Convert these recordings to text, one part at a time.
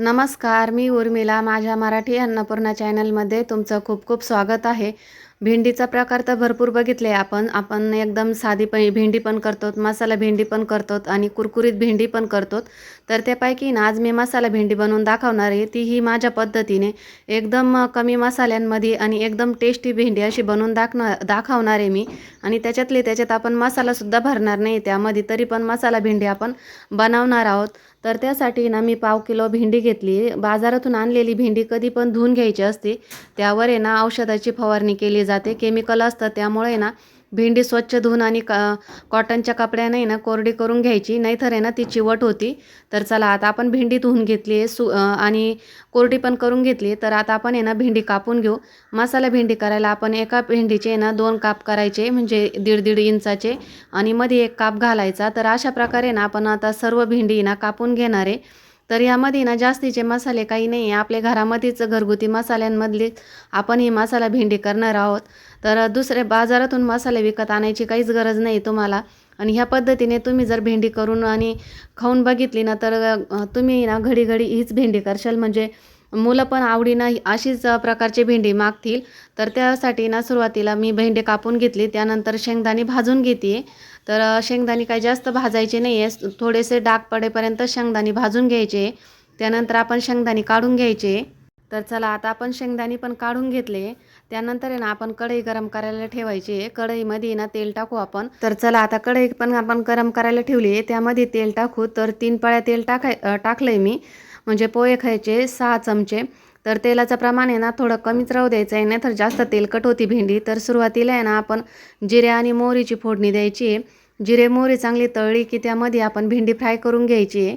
नमस्कार मी उर्मिला. माझ्या मराठी अन्नपूर्णा चॅनलमध्ये तुमचं खूप खूप स्वागत आहे. भेंडीचा प्रकार तर भरपूर बघितले आपण. आपण एकदम साधी पण भेंडी पण करतो मसाला भेंडी पण करतो आणि कुरकुरीत भेंडी पण करतो तर त्यापैकी ना आज मी मसाला भेंडी बनवून दाखवणार आहे. ती ही माझ्या पद्धतीने एकदम कमी मसाल्यांमध्ये आणि एकदम टेस्टी भेंडी अशी बनवून दाखणार दाखवणार आहे मी. आणि त्याच्यातले त्याच्यात आपण मसालासुद्धा भरणार नाही. त्यामध्ये तरी पण मसाला भेंडी आपण बनवणार आहोत. तर त्यासाठी ना मी पाव किलो भेंडी घेतली बाजारातून आणलेली भेंडी कधी पण धुवून घ्यायची असते. त्यावर आहे ना औषधाची फवारणी केली जाते. केमिकल असतं त्यामुळे ना भेंडी स्वच्छ धुवून आणि का कॉटनच्या कपड्याने आहे ना कोरडी करून घ्यायची नाहीतर आहे ना ती चिवट होती. तर चला आता आपण भेंडी धुवून घेतली आहे सु आणि कोरडी पण करून घेतली तर आता आपण आहे ना भेंडी कापून घेऊ. मसाला भेंडी करायला आपण एका भेंडीचे आहे ना दोन काप करायचे म्हणजे दीड दीड इंचाचे आणि मध्ये एक काप घालायचा. तर अशा प्रकारे ना आपण आता सर्व भेंडी ना कापून घेणार आहे. तर यामध्ये ना जास्तीचे मसाले काही नाही आहे. आपल्या घरामध्येच घरगुती मसाल्यांमधलीच आपण ही मसाला भेंडी करणार आहोत. तर दुसरे बाजारातून मसाले विकत आणायची काहीच गरज नाही तुम्हाला. आणि ह्या पद्धतीने तुम्ही जर भेंडी करून आणि खाऊन बघितली ना तर तुम्ही ना घडी घडी हीच भेंडी करशाल. म्हणजे मुलं पण आवडीनं अशीच प्रकारची भेंडी मागतील. तर त्यासाठी ना सुरुवातीला मी भेंडी कापून घेतली. त्यानंतर शेंगदाणे भाजून घेते. तर शेंगदाणे काही जास्त भाजायचे नाही आहे थोडेसे डाग पडेपर्यंत शेंगदाणे भाजून घ्यायचे. त्यानंतर आपण शेंगदाणे काढून घ्यायचे. तर चला आता आपण शेंगदाणे पण काढून घेतले. त्यानंतर आहे ना आपण कढई गरम करायला ठेवायची. आहे कढईमध्ये ना तेल टाकू आपण. तर चला आता कढई पण आपण गरम करायला ठेवली आहे. त्यामध्ये तेल टाकू. तर तीन पळ्या तेल टाकाय टाकलं टाकलंय मी. म्हणजे पोहे खायचे सहा चमचे. तर तेलाचं प्रमाण आहे ना थोडं कमीच राहू द्यायचं आहे. नाही तर जास्त तेलकट होती भेंडी. तर सुरुवातीला आहे ना आपण जिरे आणि मोहरीची फोडणी द्यायची आहे. जिरे मोहरी चांगली तळली की त्यामध्ये आपण भेंडी फ्राय करून घ्यायची आहे.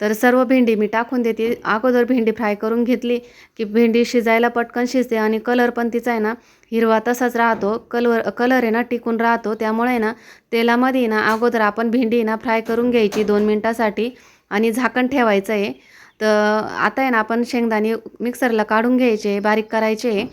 तर सर्व भेंडी मी टाकून देते. अगोदर भेंडी फ्राय करून घेतली की भेंडी शिजायला पटकन शिजते आणि कलर पण तिचा आहे ना हिरवा तसाच राहतो. कलर कलर आहे ना टिकून राहतो. त्यामुळे ना तेलामध्ये ना अगोदर आपण भेंडी ना फ्राय करून घ्यायची दोन मिनटासाठी. आणि झाकण ठेवायचं आहे. तर आता आहे ना आपण शेंगदाणे मिक्सरला काढून घ्यायचे बारीक करायचे.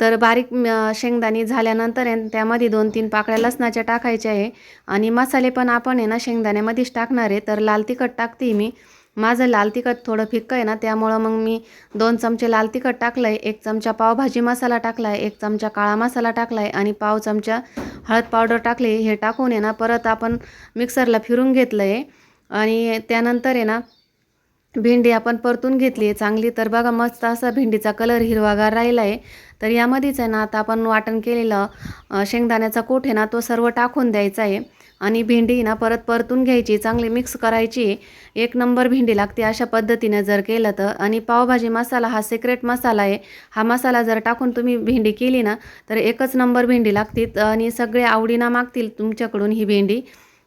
तर बारीक शेंगदाणे झाल्यानंतर आहे त्यामध्ये दोन तीन पाकळ्या लसणाच्या टाकायच्या आहे. आणि मसाले पण आपण आहे ना शेंगदाण्यामध्येच टाकणार आहे. तर लाल तिखट टाकते मी. माझं लाल तिखट थोडं फिक्कं आहे ना त्यामुळं मग मी दोन चमचे लाल तिखट टाकलं आहे एक चमचा पावभाजी मसाला टाकला आहे एक चमचा काळा मसाला टाकला आहे आणि पाव चमचा हळद पावडर टाकली हे टाकून आहे ना परत आपण मिक्सरला फिरून घेतलं आहे आणि त्यानंतर आहे ना भेंडी आपण परतून घेतली आहे चांगली. तर बघा मस्त असा भेंडीचा कलर हिरवागार राहिला आहे तर यामध्येच आहे ना आता आपण वाटण केलेलं शेंगदाण्याचा कोठ आहे ना तो सर्व टाकून द्यायचा आहे. आणि भेंडी ना परत परतून घ्यायची चांगली मिक्स करायची. एक नंबर भेंडी लागते अशा पद्धतीने जर केलं तर. आणि पावभाजी मसाला हा सिक्रेट मसाला आहे. हा मसाला जर टाकून तुम्ही भेंडी केली ना तर एकच नंबर भेंडी लागतील आणि सगळे आवडीना मागतील तुमच्याकडून ही भेंडी.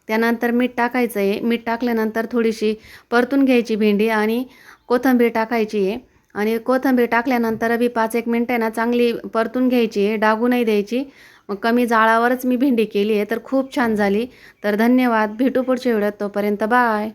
त्यानंतर मीठ टाकायचं आहे. मीठ टाकल्यानंतर थोडीशी परतून घ्यायची भेंडी आणि कोथिंबीर टाकायची आहे. आणि कोथिंबीर टाकल्यानंतर बी पाच एक मिनटं आहे ना चांगली परतून घ्यायची आहे. डागू नाही द्यायची. मग कमी जाळावरच मी भेंडी केली आहे. तर खूप छान झाली. तर धन्यवाद. भेटू पुढच्या वेळात. तोपर्यंत बाय.